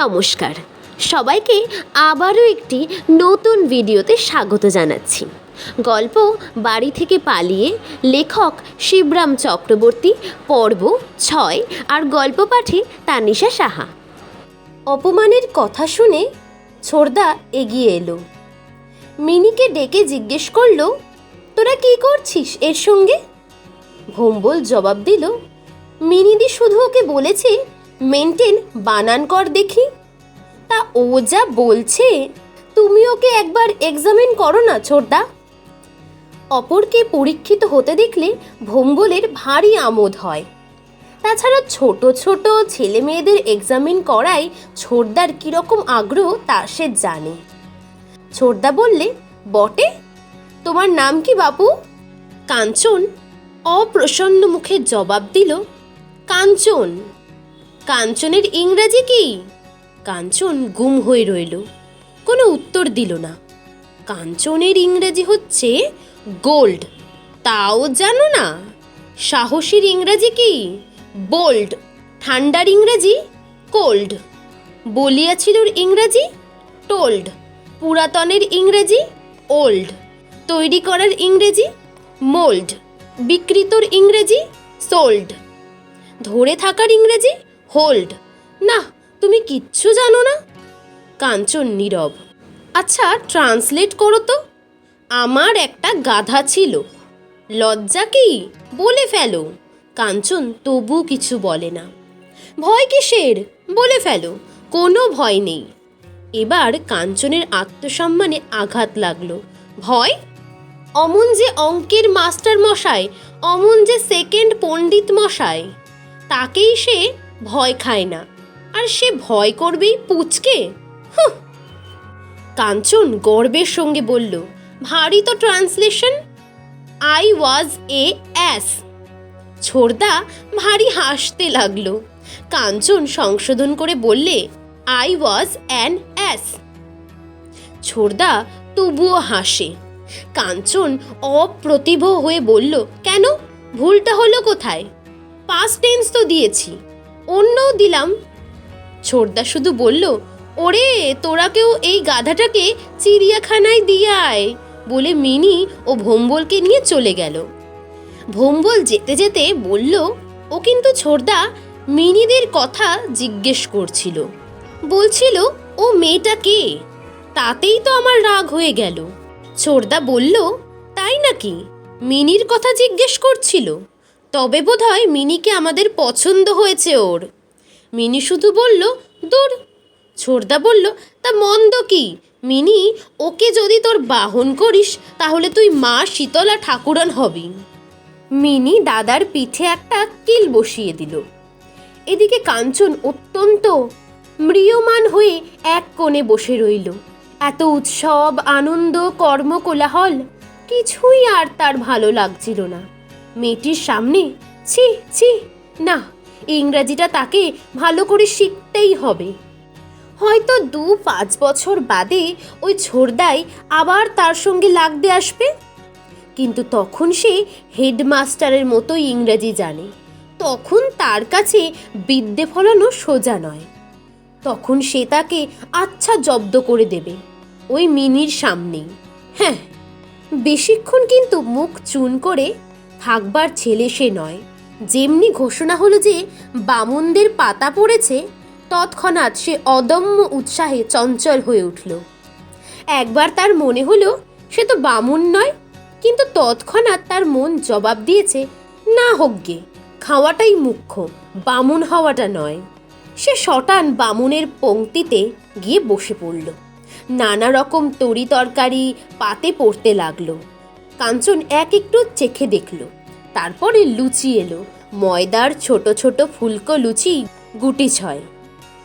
নমস্কার। সবাইকে আবারও একটি নতুন ভিডিওতে স্বাগত জানাচ্ছি। গল্প বাড়ি থেকে পালিয়ে লেখক শিবরাম চক্রবর্তী, পর্ব ছয় আর গল্প পাঠে তানিশা সাহা। অপমানের কথা শুনে ছোড়দা এগিয়ে এলো। মিনিকে ডেকে জিজ্ঞেস করল, তোরা কি করছিস এর সঙ্গে? ভোম্বল জবাব দিল, মিনিদি শুধু ওকে বলেছে মেনটেন বানান কর দেখি। তা ও যা বলছে, তুমি ওকে একবার এক্সামিন করো না, ছোটদা। অপরকে পরীক্ষিত হতে দেখলে ভোম্বলের ভারী আমোদ হয়। তাছাড়া ছোট ছোট ছেলে মেয়েদের এক্সামিন করায় ছোটদার কীরকম আগ্রহ তা সে জানে। ছোটদা বললে, বটে, তোমার নাম কি বাপু? কাঞ্চন অপ্রসন্ন মুখে জবাব দিল, কাঞ্চন। কাঞ্চনের ইংরাজি কি? কাঞ্চন গুম হয়ে রইল। কোনো উত্তর দিল না। কাঞ্চনের ইংরেজি হচ্ছে গোল্ড। তাও জানো না? সাহসীর ইংরাজি কি? বোল্ড। ঠান্ডার ইংরাজি? কোল্ড। বলিয়াছিলুর ইংরাজি? টোল্ড। পুরাতনের ইংরেজি? ওল্ড। তৈরি করার ইংরেজি? মোল্ড। বিকৃতর ইংরেজি? সোল্ড। ধরে থাকার ইংরেজি? হোল্ড না, তুমি কিচ্ছু জানো না। কাঞ্চন নীরব। আচ্ছা ট্রান্সলেট করো তো। আমার একটা গাধা ছিল। লজ্জা কি? বলে ফেলো। কাঞ্চন তবু কিছু বলে না। ভয় কিসের? বলে ফেলো। কোনো ভয় নেই। এবার কাঞ্চনের আত্মসম্মানে আঘাত লাগল। ভয়? অমন যে অঙ্কের মাস্টার মশাই অমন যে সেকেন্ড পণ্ডিত মশাই তাকেই সে ভয় খায় না। আর সে ভয় করবেই পুচকে। কাঞ্চন গর্বের সঙ্গে বলল, ভারী তো translation. I was a ass ছোড়দা ভারী হাসতে লাগল। কাঞ্চন সংশোধন করে বললে আই ওয়াজ অ্যান অ্যাস ছোড়দা তবুও হাসে। কাঞ্চন অপ্রতিভ হয়ে বলল, কেন? ভুলটা হলো কোথায়? পাস্ট টেন্স তো দিয়েছি। অন্যও দিলাম। ছোড়দা শুধু বলল, ওরে, তোরা কেউ এই গাধাটাকে চিড়িয়াখানায় দিয়ে আয়, বলে মিনি ও ভোম্বলকে নিয়ে চলে গেল। ভোম্বল যেতে যেতে বলল, ও কিন্তু ছোড়দা মিনিদের কথা জিজ্ঞেস করছিল। বলছিল, ও মেয়েটা কে? তাতেই তো আমার রাগ হয়ে গেল। ছোড়দা বলল, তাই নাকি? মিনির কথা জিজ্ঞেস করছিল? তবে বোধহয় মিনিকে আমাদের পছন্দ হয়েছে ওর। মিনি শুধু বলল, দূর। ছোড়দা বলল, তা মন্দ কি? মিনি, ওকে যদি তোর বাহন করিস, তাহলে তুই মা শীতলা ঠাকুরন হবি। মিনি দাদার পিঠে একটা কিল বসিয়ে দিল। এদিকে কাঞ্চন অত্যন্ত ম্রিয়মান হয়ে এক কোণে বসে রইল। এত উৎসব, আনন্দ, কর্মকোলাহল, কিছুই আর তার ভালো লাগছিল না। মেয়েটির সামনে? ছি ছি, না, ইংরাজিটা তাকে ভালো করে শিখতেই হবে। হয়তো দু পাঁচ বছর বাদে ওই ছোড়দাই আবার তার সঙ্গে লাগতে আসবে? কিন্তু তখন সে হেডমাস্টারের মতো ইংরাজি জানে। তখন তার কাছে বিদ্যে ফলানো সোজা নয়। তখন সে তাকে আচ্ছা জব্দ করে দেবে, ওই মিনির সামনেই। হ্যাঁ বেশিক্ষণ কিন্তু মুখ চুন করে থাকবার ছেলে সে নয়। যেমনি ঘোষণা হলো যে বামুনদের পাতা পড়েছে, তৎক্ষণাৎ সে অদম্য উৎসাহে চঞ্চল হয়ে উঠল। একবার তার মনে হলো, সে তো বামুন নয়, কিন্তু তৎক্ষণাৎ তার মন জবাব দিয়েছে, না হোক গে, খাওয়াটাই মুখ্য, বামুন হওয়াটা নয়। সে শটান বামুনের পংক্তিতে গিয়ে বসে পড়ল। নানা রকম তরি তরকারি পাতে পড়তে লাগল। কাঞ্চন এক একটু চেখে দেখল। তারপরে লুচি এলো। ময়দার ছোট ছোট ফুলকো লুচি গুটি ছয়।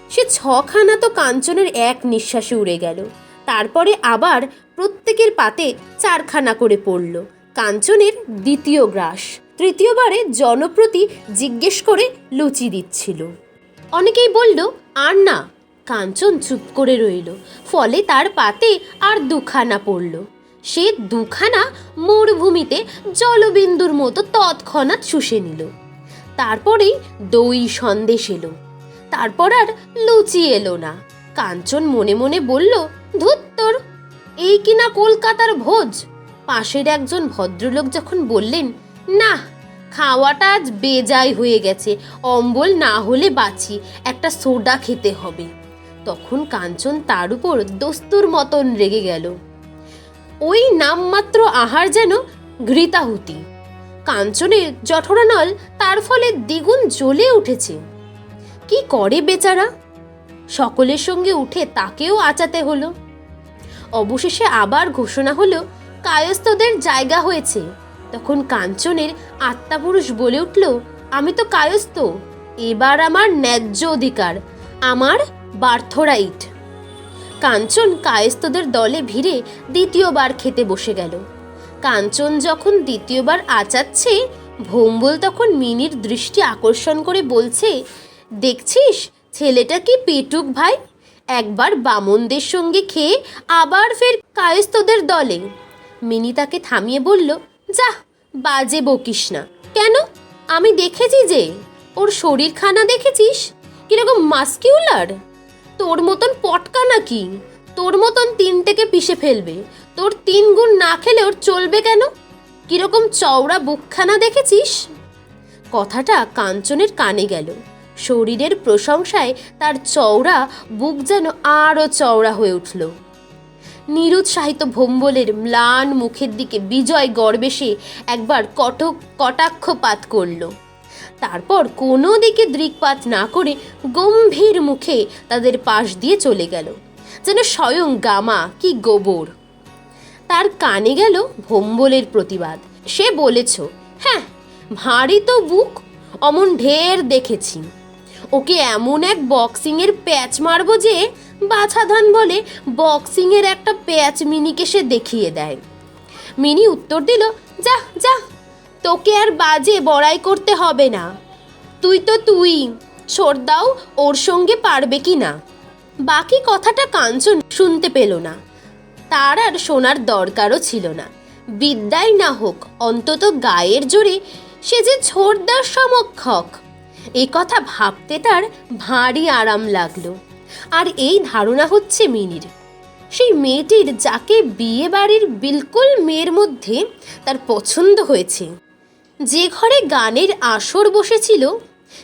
সে ছখানা তো কাঞ্চনের এক নিঃশ্বাসে উড়ে গেল। তারপরে আবার প্রত্যেকের পাতে চারখানা করে পড়ল। কাঞ্চনের দ্বিতীয় গ্রাস। তৃতীয়বারে জনপ্রতি জিজ্ঞেস করে লুচি দিচ্ছিল। অনেকেই বলল, আর না। কাঞ্চন চুপ করে রইল। ফলে তার পাতে আর দুখানা পড়ল। সে দুখানা মরুভূমিতে জলবিন্দুর মতো তৎক্ষণাৎ শুষে নিল। তারপরেই দই সন্দেশ এলো। তারপর আর লুচি এলো না। কাঞ্চন মনে মনে বলল ধুত্তর এই কিনা কলকাতার ভোজ? পাশের একজন ভদ্রলোক যখন বললেন, না, খাওয়াটা আজ বেজায় হয়ে গেছে, অম্বল না হলে বাঁচি একটা সোডা খেতে হবে। তখন কাঞ্চন তার উপর দস্তুর মতন রেগে গেল। ওই নামমাত্র আহার যেন ঘৃতাহুতি। কাঞ্চনের জঠরানল তার ফলে দ্বিগুণ জ্বলে উঠেছে। কি করে বেচারা? সকলের সঙ্গে উঠে তাকেও আচাতে হলো। অবশেষে আবার ঘোষণা হলো, কায়স্থদের জায়গা হয়েছে। তখন কাঞ্চনের আত্মাপুরুষ বলে উঠল, আমি তো কায়স্থ, এবার আমার ন্যায্য অধিকার, আমার বার্থরাইট কাঞ্চন কায়স্থদের দলে ভিড়ে দ্বিতীয়বার খেতে বসে গেল। কাঞ্চন যখন দ্বিতীয়বার আচাচ্ছে, ভোম্বল তখন মিনির দৃষ্টি আকর্ষণ করে বলছে, দেখছিস, ছেলেটা কি পেটুক ভাই? একবার বামনদের সঙ্গে খেয়ে আবার ফের কায়স্থদের দলে। মিনি তাকে থামিয়ে বলল যা বাজে বকিস না। কেন? আমি দেখেছি যে, ওর শরীরখানা দেখেছিস? কীরকম মাস্কিউলার? তোর মতন পটকা নাকি? তোর মতন তিনটেকে পিষে ফেলবে। তোর তিন গুণ না খেলে ওর চলবে কেন? কীরকম চওড়া বুকখানা দেখেছিস? কথাটা কাঞ্চনের কানে গেল। শরীরের প্রশংসায় তার চওড়া বুক যেন আরও চওড়া হয়ে উঠল। নিরুৎসাহিত ভোম্বলের ম্লান মুখের দিকে বিজয় গর্বেশে একবার কটক কটাক্ষপাত করল। তারপর কোনো দিকে দৃকপাত না করে গম্ভীর মুখে তাদের পাশ দিয়ে চলে গেল। যেন স্বয়ং গামা কি গোবর। তার কানে গেল ভোম্বলের প্রতিবাদ। সে বলেছ হ্যাঁ ভারী তো বুক, অমন ঢের দেখেছি। ওকে এমন এক বক্সিংয়ের প্যাচ মারবো যে বাছাধান বলে বক্সিংয়ের একটা প্যাচ মিনিকে সে দেখিয়ে দেয়। মিনি উত্তর দিল, যা যা তোকে আর বাজে বড়াই করতে হবে না। তুই তো তুই। ছোড়দাও ওর সঙ্গে পারবে কি না। বাকি কথাটা কাঞ্চন শুনতে পেল না। তার আর শোনার দরকারও ছিল না। বিদ্যাই না হোক, অন্তত গায়ের জোরে সে যে ছোড়দার সমক্ষক। এ কথা ভাবতে তার ভারী আরাম লাগল। আর এই ধারণা হচ্ছে মিনির। সেই মেয়েটির যাকে বিয়ে বাড়ির বিলকুল মেয়ের মধ্যে তার পছন্দ হয়েছে। যে ঘরে গানের আসর বসেছিল,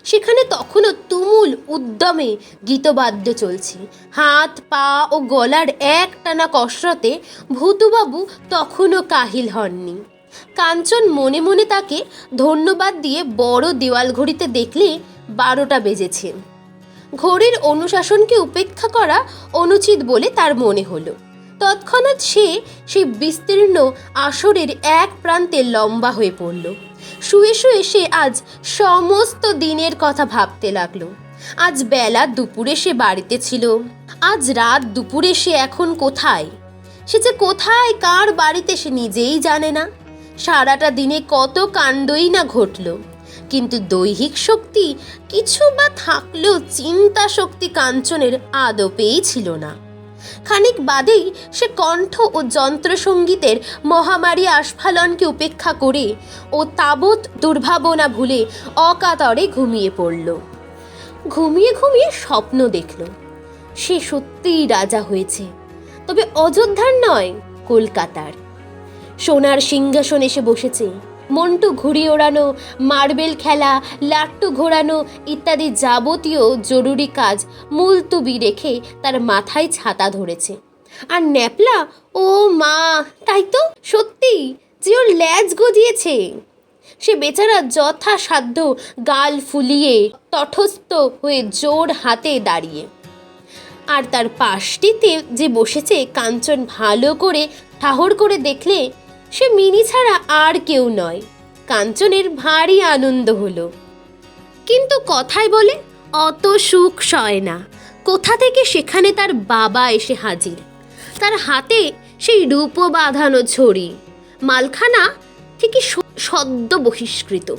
সেখানে তখনও তুমুল উদ্যমে গীতবাদ্য চলছে। হাত, পা ও গলার এক টানা কসরতে ভূতুবাবু তখনও কাহিল হননি। কাঞ্চন মনে মনে তাকে ধন্যবাদ দিয়ে বড় দেওয়াল ঘড়িতে দেখলে বারোটা বেজেছে। ঘড়ির অনুশাসনকে উপেক্ষা করা অনুচিত বলে তার মনে হলো। তৎক্ষণাৎ সে সেই বিস্তীর্ণ আসরের এক প্রান্তে লম্বা হয়ে পড়ল। শুয়ে শুয়ে সে আজ সমস্ত দিনের কথা ভাবতে লাগল। আজ বেলা দুপুরে সে বাড়িতে ছিল। আজ রাত দুপুরে সে এখন কোথায়? সে যে কোথায়, কার বাড়িতে সে নিজেই জানে না। সারাটা দিনে কত কাণ্ডই না ঘটল। কিন্তু দৈহিক শক্তি কিছু বা থাকলেও চিন্তা শক্তি কাঞ্চনের আদপেই ছিল না। খানিক বাদেই সে কণ্ঠ ও যন্ত্রসঙ্গীতের মহামারী আস্ফালনকে উপেক্ষা করে ও তাবৎ দুর্ভাবনা ভুলে অকাতরে ঘুমিয়ে পড়ল। ঘুমিয়ে ঘুমিয়ে স্বপ্ন দেখল। সে সত্যিই রাজা হয়েছে, তবে অযোধ্যার নয়, কলকাতার। সোনার সিংহাসন এসে বসেছে। মন্টু ঘুড়ি ওড়ানো, মার্বেল খেলা, লাট্টু ঘোরানো ইত্যাদি যাবতীয় জরুরি কাজ মুলতুবি রেখে তার মাথায় ছাতা ধরেছে। আর ন্যাপলা? ও মা, তাই তো? সত্যি? যে ওর ল্যাজ গজিয়েছে। সে বেচারা যথাসাধ্য গাল ফুলিয়ে তটস্থ হয়ে জোর হাতে দাঁড়িয়ে। আর তার পাশটিতে যে বসেছে, কাঞ্চন ভালো করে, ঠাহর করে দেখলে সে মিনি ছাড়া আর কেউ নয়। কাঞ্চনের ভারী আনন্দ হলো। কিন্তু কথায় বলে, অত সুখ সয় না। কোথা থেকে সেখানে তার বাবা এসে হাজির? তার হাতে সেই রূপ বাঁধানো ছড়ি। মালখানা স- সদ্য বহিষ্কৃত।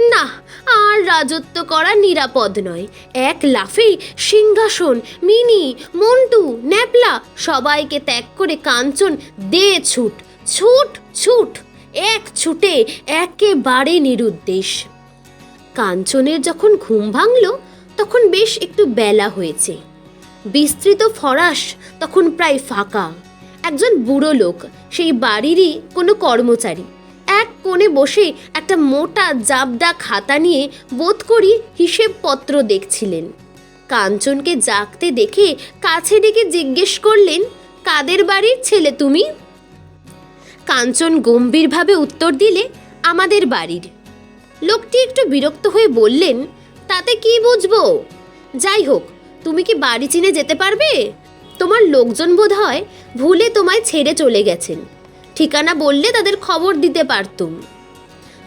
না, আর রাজত্ব করা নিরাপদ নয়। এক লাফেই সিংহাসন, মিনি, মন্টু, ন্যাপলা সবাইকে ত্যাগ করে কাঞ্চন দে ছুট। ছুট ছুট, এক ছুটে একেবারে নিরুদ্দেশ। কাঞ্চনের যখন ঘুম ভাঙল, তখন বেশ একটু বেলা হয়েছে। বিস্তৃত ফরাস তখন প্রায় ফাঁকা। একজন বুড়ো লোক, সেই বাড়িরই কোনো কর্মচারী। এক কোণে বসে একটা মোটা জাবদা খাতা নিয়ে বোধ করি হিসেবপত্র দেখছিলেন। কাঞ্চনকে জাগতে দেখে কাছে ডেকে জিজ্ঞেস করলেন, কাদের বাড়ির ছেলে তুমি? কাঞ্চন গম্ভীরভাবে উত্তর দিলে, আমাদের বাড়ির। লোকটি একটু বিরক্ত হয়ে বললেন, তাতে কি বুঝব? যাই হোক, তুমি কি বাড়ি চিনে যেতে পারবে? তোমার লোকজন বোধ হয় ভুলে তোমায় ছেড়ে চলে গেছেন। ঠিকানা বললে তাদের খবর দিতে পারতুম।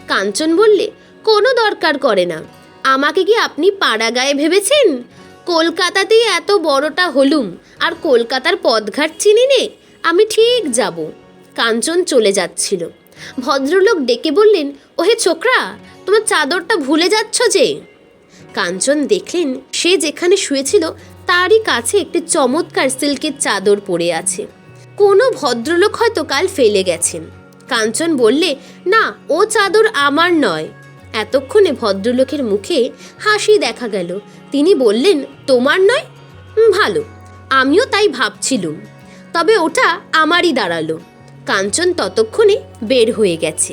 কাঞ্চন বললে, কোনো দরকার করে না। আমাকে কি আপনি পাড়া গায়ে ভেবেছেন? কলকাতাতেই এত বড়টা হলুম, আর কলকাতার পথঘাট চিনি নে, আমি ঠিক যাব। কাঞ্চন চলে যাচ্ছিল। ভদ্রলোক ডেকে বললেন, ওহে ছোকরা, তোমার চাদরটা ভুলে যাচ্ছ যে? কাঞ্চন দেখলেন সে যেখানে শুয়েছিল, তারই কাছে একটি চমৎকার সিল্কের চাদর পড়ে আছে। কোনো ভদ্রলোক হয়তো কাল ফেলে গেছেন। কাঞ্চন বললে, না, ও চাদর আমার নয়। এতক্ষণে ভদ্রলোকের মুখে হাসি দেখা গেল। তিনি বললেন, তোমার নয়? ভালো। আমিও তাই ভাবছিলুম। তবে ওটা আমারই দাঁড়াল। কাঞ্চন ততক্ষণে বের হয়ে গেছে।